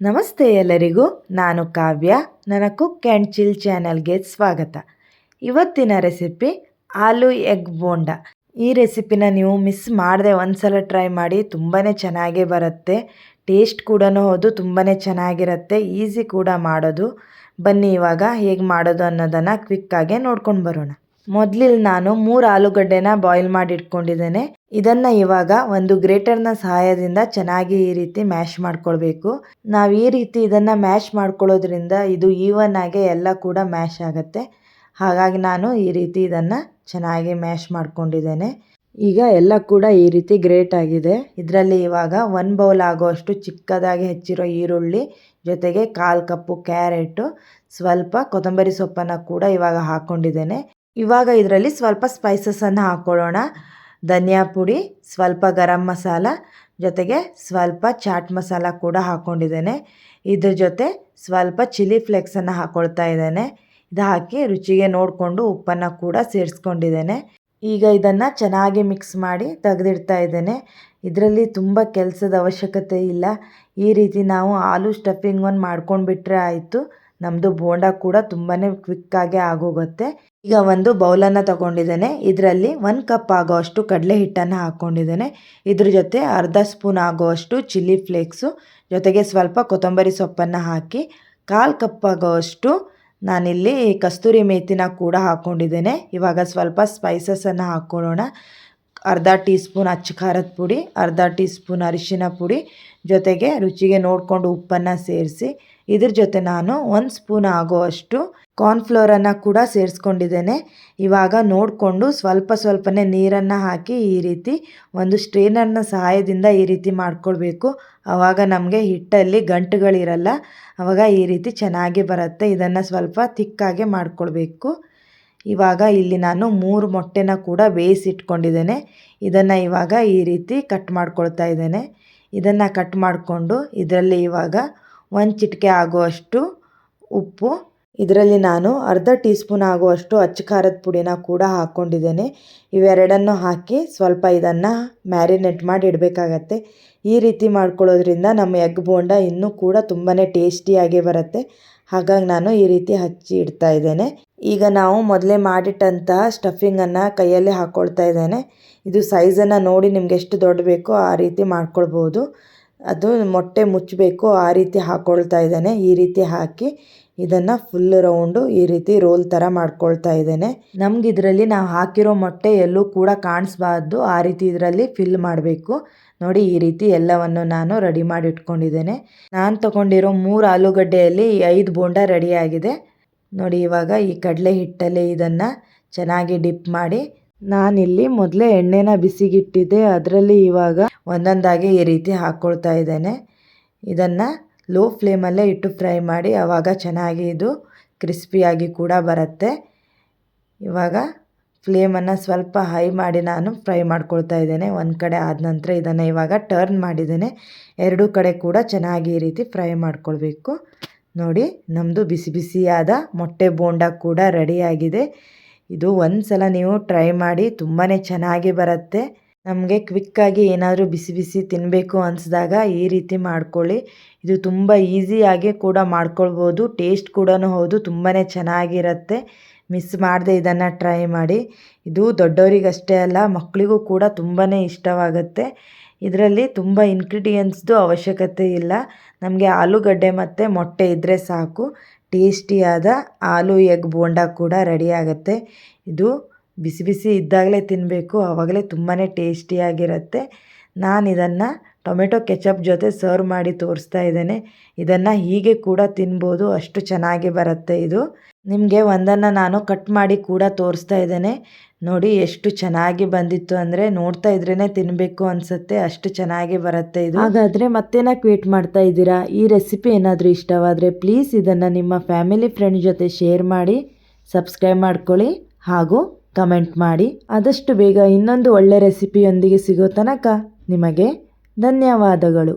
ನಮಸ್ತೆ ಎಲ್ಲರಿಗೂ, ನಾನು ಕಾವ್ಯ. ನನ್ನ ಕುಕ್ ಆ್ಯಂಡ್ ಚಿಲ್ ಚಾನಲ್ಗೆ ಸ್ವಾಗತ. ಇವತ್ತಿನ ರೆಸಿಪಿ ಆಲೂ ಎಗ್ ಬೋಂಡ. ಈ ರೆಸಿಪಿನ ನೀವು ಮಿಸ್ ಮಾಡದೆ ಒಂದ್ಸಲ ಟ್ರೈ ಮಾಡಿ ತುಂಬಾ ಚೆನ್ನಾಗೇ ಬರುತ್ತೆ. ಟೇಸ್ಟ್ ಕೂಡ ಹೌದು ತುಂಬಾ ಚೆನ್ನಾಗಿರುತ್ತೆ. ಈಸಿ ಕೂಡ ಮಾಡೋದು. ಬನ್ನಿ ಇವಾಗ ಹೇಗೆ ಮಾಡೋದು ಅನ್ನೋದನ್ನು ಕ್ವಿಕ್ಕಾಗೆ ನೋಡ್ಕೊಂಡು ಬರೋಣ. ಮೊದಲಿಲ್ಲಿ ನಾನು ಮೂರು ಆಲೂಗಡ್ಡೆನ ಬಾಯ್ಲ್ ಮಾಡಿ ಇಟ್ಕೊಂಡಿದ್ದೇನೆ ಇದನ್ನು ಇವಾಗ ಒಂದು ಗ್ರೇಟರ್ನ ಸಹಾಯದಿಂದ ಚೆನ್ನಾಗಿ ಈ ರೀತಿ ಮ್ಯಾಶ್ ಮಾಡ್ಕೊಳ್ಬೇಕು. ನಾವು ಈ ರೀತಿ ಇದನ್ನು ಮ್ಯಾಶ್ ಮಾಡ್ಕೊಳ್ಳೋದ್ರಿಂದ ಇದು ಈವನ್ ಆಗಿ ಎಲ್ಲ ಕೂಡ ಮ್ಯಾಶ್ ಆಗುತ್ತೆ. ಹಾಗಾಗಿ ನಾನು ಈ ರೀತಿ ಇದನ್ನು ಚೆನ್ನಾಗಿ ಮ್ಯಾಶ್ ಮಾಡ್ಕೊಂಡಿದ್ದೇನೆ. ಈಗ ಎಲ್ಲ ಕೂಡ ಈ ರೀತಿ ಗ್ರೇಟ್ ಆಗಿದೆ. ಇದರಲ್ಲಿ ಇವಾಗ ಒನ್ ಬೌಲ್ ಆಗೋಷ್ಟು ಚಿಕ್ಕದಾಗಿ ಹೆಚ್ಚಿರೋ ಈರುಳ್ಳಿ, ಜೊತೆಗೆ ಕಾಲು ಕಪ್ಪು ಕ್ಯಾರೆಟು, ಸ್ವಲ್ಪ ಕೊತ್ತಂಬರಿ ಸೊಪ್ಪನ್ನು ಕೂಡ ಇವಾಗ ಹಾಕ್ಕೊಂಡಿದ್ದೇನೆ ಇವಾಗ ಇದರಲ್ಲಿ ಸ್ವಲ್ಪ ಸ್ಪೈಸಸನ್ನು ಹಾಕ್ಕೊಳ್ಳೋಣ ಧನಿಯಾ ಪುಡಿ, ಸ್ವಲ್ಪ ಗರಂ ಮಸಾಲ, ಜೊತೆಗೆ ಸ್ವಲ್ಪ ಚಾಟ್ ಮಸಾಲ ಕೂಡ ಹಾಕ್ಕೊಂಡಿದ್ದೇನೆ ಇದ್ರ ಜೊತೆ ಸ್ವಲ್ಪ ಚಿಲ್ಲಿ ಫ್ಲೇಕ್ಸನ್ನು ಹಾಕ್ಕೊಳ್ತಾ ಇದ್ದೇನೆ. ಇದು ಹಾಕಿ ರುಚಿಗೆ ನೋಡಿಕೊಂಡು ಉಪ್ಪನ್ನು ಕೂಡ ಸೇರಿಸ್ಕೊಂಡಿದ್ದೇನೆ. ಈಗ ಇದನ್ನು ಚೆನ್ನಾಗಿ ಮಿಕ್ಸ್ ಮಾಡಿ ತೆಗೆದಿಡ್ತಾ ಇದ್ದೇನೆ. ಇದರಲ್ಲಿ ತುಂಬ ಕೆಲಸದ ಅವಶ್ಯಕತೆ ಇಲ್ಲ. ಈ ರೀತಿ ನಾವು ಆಲೂ ಸ್ಟಫಿಂಗ್ ಒಂದು ಮಾಡ್ಕೊಂಡ್ಬಿಟ್ರೆ ಆಯಿತು. ನಮ್ಮದು ಬೋಂಡ ಕೂಡ ತುಂಬಾ ಕ್ವಿಕ್ಕಾಗೆ ಆಗೋಗುತ್ತೆ. ಈಗ ಒಂದು ಬೌಲನ್ನು ತಗೊಂಡಿದ್ದೇನೆ. ಇದರಲ್ಲಿ ಒಂದು ಕಪ್ ಆಗೋವಷ್ಟು ಕಡಲೆ ಹಿಟ್ಟನ್ನು ಹಾಕ್ಕೊಂಡಿದ್ದೇನೆ. ಇದ್ರ ಜೊತೆ ಅರ್ಧ ಸ್ಪೂನ್ ಆಗೋವಷ್ಟು ಚಿಲ್ಲಿ ಫ್ಲೇಕ್ಸು, ಜೊತೆಗೆ ಸ್ವಲ್ಪ ಕೊತ್ತಂಬರಿ ಸೊಪ್ಪನ್ನು ಹಾಕಿ ಕಾಲು ಕಪ್ ಆಗೋವಷ್ಟು ನಾನಿಲ್ಲಿ ಕಸ್ತೂರಿ ಮೇತಿನ ಕೂಡ ಹಾಕ್ಕೊಂಡಿದ್ದೇನೆ. ಇವಾಗ ಸ್ವಲ್ಪ ಸ್ಪೈಸಸನ್ನು ಹಾಕ್ಕೊಳ್ಳೋಣ. ಅರ್ಧ ಟೀ ಸ್ಪೂನ್ ಅಚ್ಚ ಖಾರದ ಪುಡಿ, ಅರ್ಧ ಟೀ ಸ್ಪೂನ್ ಅರಿಶಿನ ಪುಡಿ ಜೊತೆಗೆ ರುಚಿಗೆ ನೋಡಿಕೊಂಡು ಉಪ್ಪನ್ನು ಸೇರಿಸಿ. ಇದ್ರ ಜೊತೆ ನಾನು ಒಂದು ಸ್ಪೂನ್ ಆಗೋವಷ್ಟು ಕಾರ್ನ್ಫ್ಲೋರನ್ನು ಕೂಡ ಸೇರಿಸ್ಕೊಂಡಿದ್ದೇನೆ. ಇವಾಗ ನೋಡಿಕೊಂಡು ಸ್ವಲ್ಪ ಸ್ವಲ್ಪನೇ ನೀರನ್ನು ಹಾಕಿ ಈ ರೀತಿ ಒಂದು ಸ್ಟ್ರೇನರ್ನ ಸಹಾಯದಿಂದ ಈ ರೀತಿ ಮಾಡ್ಕೊಳ್ಬೇಕು. ಆವಾಗ ನಮಗೆ ಹಿಟ್ಟಲ್ಲಿ ಗಂಟುಗಳಿರಲ್ಲ. ಆವಾಗ ಈ ರೀತಿ ಚೆನ್ನಾಗಿ ಬರುತ್ತೆ. ಇದನ್ನು ಸ್ವಲ್ಪ ತಿಕ್ಕಾಗೆ ಮಾಡ್ಕೊಳ್ಬೇಕು. ಇವಾಗ ಇಲ್ಲಿ ನಾನು ಮೂರು ಮೊಟ್ಟೆನ ಕೂಡ ಬೇಯಿಸಿಟ್ಕೊಂಡಿದ್ದೇನೆ. ಇದನ್ನು ಇವಾಗ ಈ ರೀತಿ ಕಟ್ ಮಾಡ್ಕೊಳ್ತಾ ಇದ್ದೇನೆ. ಇದನ್ನು ಕಟ್ ಮಾಡಿಕೊಂಡು ಇದರಲ್ಲಿ ಇವಾಗ ಒಂದು ಚಿಟಿಕೆ ಆಗುವಷ್ಟು ಉಪ್ಪು, ಇದರಲ್ಲಿ ನಾನು ಅರ್ಧ ಟೀ ಸ್ಪೂನ್ ಆಗುವಷ್ಟು ಅಚ್ಚ ಖಾರದ ಪುಡಿನ ಕೂಡ ಹಾಕ್ಕೊಂಡಿದ್ದೇನೆ ಇವೆರಡನ್ನು ಹಾಕಿ ಸ್ವಲ್ಪ ಇದನ್ನು ಮ್ಯಾರಿನೇಟ್ ಮಾಡಿ ಇಡಬೇಕಾಗತ್ತೆ. ಈ ರೀತಿ ಮಾಡ್ಕೊಳ್ಳೋದ್ರಿಂದ ನಮ್ಮ ಎಗ್ ಬೋಂಡ ಇನ್ನೂ ಕೂಡ ತುಂಬಾ ಟೇಸ್ಟಿಯಾಗಿ ಬರುತ್ತೆ. ಹಾಗಾಗಿ ನಾನು ಈ ರೀತಿ ಹಚ್ಚಿ ಇಡ್ತಾ ಇದ್ದೇನೆ. ಈಗ ನಾವು ಮೊದಲೇ ಮಾಡಿಟ್ಟಂಥ ಸ್ಟಫಿಂಗನ್ನು ಕೈಯಲ್ಲಿ ಹಾಕ್ಕೊಳ್ತಾ ಇದ್ದೇನೆ. ಇದು ಸೈಜನ್ನು ನೋಡಿ ನಿಮ್ಗೆ ಎಷ್ಟು ದೊಡ್ಡ ಬೇಕೋ ಆ ರೀತಿ ಮಾಡ್ಕೊಳ್ಬೋದು. ಅದು ಮೊಟ್ಟೆ ಮುಚ್ಚಬೇಕು ಆ ರೀತಿ ಹಾಕ್ಕೊಳ್ತಾ ಇದ್ದೇನೆ. ಈ ರೀತಿ ಹಾಕಿ ಇದನ್ನು ಫುಲ್ ರೌಂಡು ಈ ರೀತಿ ರೋಲ್ ಥರ ಮಾಡ್ಕೊಳ್ತಾ ಇದ್ದೇನೆ. ನಮ್ಗೆ ಇದರಲ್ಲಿ ನಾವು ಹಾಕಿರೋ ಮೊಟ್ಟೆ ಎಲ್ಲೂ ಕೂಡ ಕಾಣಿಸ್ಬಾರ್ದು. ಆ ರೀತಿ ಇದರಲ್ಲಿ ಫಿಲ್ ಮಾಡಬೇಕು. ನೋಡಿ ಈ ರೀತಿ ಎಲ್ಲವನ್ನು ನಾನು ರೆಡಿ ಮಾಡಿ ಇಟ್ಕೊಂಡಿದ್ದೇನೆ ನಾನು ತಗೊಂಡಿರೋ ಮೂರು ಆಲೂಗಡ್ಡೆಯಲ್ಲಿ ಐದು ಬೋಂಡ ರೆಡಿಯಾಗಿದೆ ನೋಡಿ, ಇವಾಗ ಈ ಕಡಲೆ ಹಿಟ್ಟಲ್ಲಿ ಇದನ್ನು ಚೆನ್ನಾಗಿ ಡಿಪ್ ಮಾಡಿ ನಾನಿಲ್ಲಿ ಮೊದಲೇ ಎಣ್ಣೆನ ಬಿಸಿಗಿಟ್ಟಿದ್ದೆ. ಅದರಲ್ಲಿ ಇವಾಗ ಒಂದೊಂದಾಗಿ ಈ ರೀತಿ ಹಾಕ್ಕೊಳ್ತಾ ಇದ್ದೇನೆ. ಇದನ್ನು ಲೋ ಫ್ಲೇಮಲ್ಲೇ ಇಟ್ಟು ಫ್ರೈ ಮಾಡಿ ಆವಾಗ ಚೆನ್ನಾಗಿ ಇದು ಕ್ರಿಸ್ಪಿಯಾಗಿ ಕೂಡ ಬರುತ್ತೆ. ಇವಾಗ ಫ್ಲೇಮನ್ನು ಸ್ವಲ್ಪ ಹೈ ಮಾಡಿ ನಾನು ಫ್ರೈ ಮಾಡ್ಕೊಳ್ತಾ ಇದ್ದೇನೆ. ಒಂದು ಕಡೆ ಆದ ನಂತರ ಇದನ್ನು ಇವಾಗ ಟರ್ನ್ ಮಾಡಿದ್ದೇನೆ. ಎರಡೂ ಕಡೆ ಕೂಡ ಚೆನ್ನಾಗಿ ಈ ರೀತಿ ಫ್ರೈ ಮಾಡ್ಕೊಳ್ಬೇಕು. ನೋಡಿ ನಮ್ಮದು ಬಿಸಿ ಬಿಸಿಯಾದ ಮೊಟ್ಟೆ ಬೋಂಡ ಕೂಡ ರೆಡಿಯಾಗಿದೆ. ಇದು ಒಂದು ಸಲ ನೀವು ಟ್ರೈ ಮಾಡಿ ತುಂಬಾ ಚೆನ್ನಾಗಿ ಬರುತ್ತೆ. ನಮಗೆ ಕ್ವಿಕ್ಕಾಗಿ ಏನಾದರೂ ಬಿಸಿ ಬಿಸಿ ತಿನ್ನಬೇಕು ಅನಿಸಿದಾಗ ಈ ರೀತಿ ಮಾಡ್ಕೊಳ್ಳಿ. ಇದು ತುಂಬ ಈಸಿಯಾಗಿ ಕೂಡ ಮಾಡ್ಕೊಳ್ಬೋದು, ಟೇಸ್ಟ್ ಕೂಡ ಹೌದು ತುಂಬಾ ಚೆನ್ನಾಗಿರುತ್ತೆ. ಮಿಸ್ ಮಾಡದೆ ಇದನ್ನು ಟ್ರೈ ಮಾಡಿ. ಇದು ದೊಡ್ಡವರಿಗಷ್ಟೇ ಅಲ್ಲ ಮಕ್ಕಳಿಗೂ ಕೂಡ ತುಂಬಾ ಇಷ್ಟವಾಗುತ್ತೆ. ಇದರಲ್ಲಿ ತುಂಬ ಇನ್ಗ್ರೀಡಿಯೆಂಟ್ಸ್ದು ಅವಶ್ಯಕತೆ ಇಲ್ಲ. ನಮಗೆ ಆಲೂಗಡ್ಡೆ ಮತ್ತು ಮೊಟ್ಟೆ ಇದ್ದರೆ ಸಾಕು. ಟೇಸ್ಟಿಯಾದ ಆಲೂ, ಎಗ್, ಬೋಂಡ ಕೂಡ ರೆಡಿ ಆಗುತ್ತೆ. ಇದು ಬಿಸಿ ಬಿಸಿ ಇದ್ದಾಗಲೇ ತಿನ್ನಬೇಕು ಆವಾಗಲೇ ತುಂಬಾ ಟೇಸ್ಟಿಯಾಗಿರುತ್ತೆ ನಾನು ಇದನ್ನು ಟೊಮೆಟೊ ಕೆಚಪ್ ಜೊತೆ ಸರ್ವ್ ಮಾಡಿ ತೋರಿಸ್ತಾ ಇದ್ದೇನೆ. ಇದನ್ನು ಹೀಗೆ ಕೂಡ ತಿನ್ಬೋದು. ಅಷ್ಟು ಚೆನ್ನಾಗಿ ಬರುತ್ತೆ ಇದು. ನಿಮಗೆ ಒಂದನ್ನು ನಾನು ಕಟ್ ಮಾಡಿ ಕೂಡ ತೋರಿಸ್ತಾ ಇದ್ದೇನೆ. ನೋಡಿ, ಎಷ್ಟು ಚೆನ್ನಾಗಿ ಬಂದಿತ್ತು ಅಂದರೆ ನೋಡ್ತಾ ಇದ್ರೇ ತಿನ್ನಬೇಕು ಅನಿಸುತ್ತೆ. ಅಷ್ಟು ಚೆನ್ನಾಗಿ ಬರುತ್ತೆ ಇದು. ಹಾಗಾದರೆ ಮತ್ತೇನಕ್ಕೆ ವೇಟ್ ಮಾಡ್ತಾ ಇದ್ದೀರಾ? ಈ ರೆಸಿಪಿ ಏನಾದರೂ ಇಷ್ಟವಾದರೆ ಪ್ಲೀಸ್ ಇದನ್ನು ನಿಮ್ಮ ಫ್ಯಾಮಿಲಿ ಫ್ರೆಂಡ್ ಜೊತೆ ಶೇರ್ ಮಾಡಿ ಸಬ್ಸ್ಕ್ರೈಬ್ ಮಾಡ್ಕೊಳ್ಳಿ ಹಾಗೂ ಕಮೆಂಟ್ ಮಾಡಿ. ಆದಷ್ಟು ಬೇಗ ಇನ್ನೊಂದು ಒಳ್ಳೆ ರೆಸಿಪಿಯೊಂದಿಗೆ ಸಿಗೋ ತನಕ ನಿಮಗೆ ಧನ್ಯವಾದಗಳು.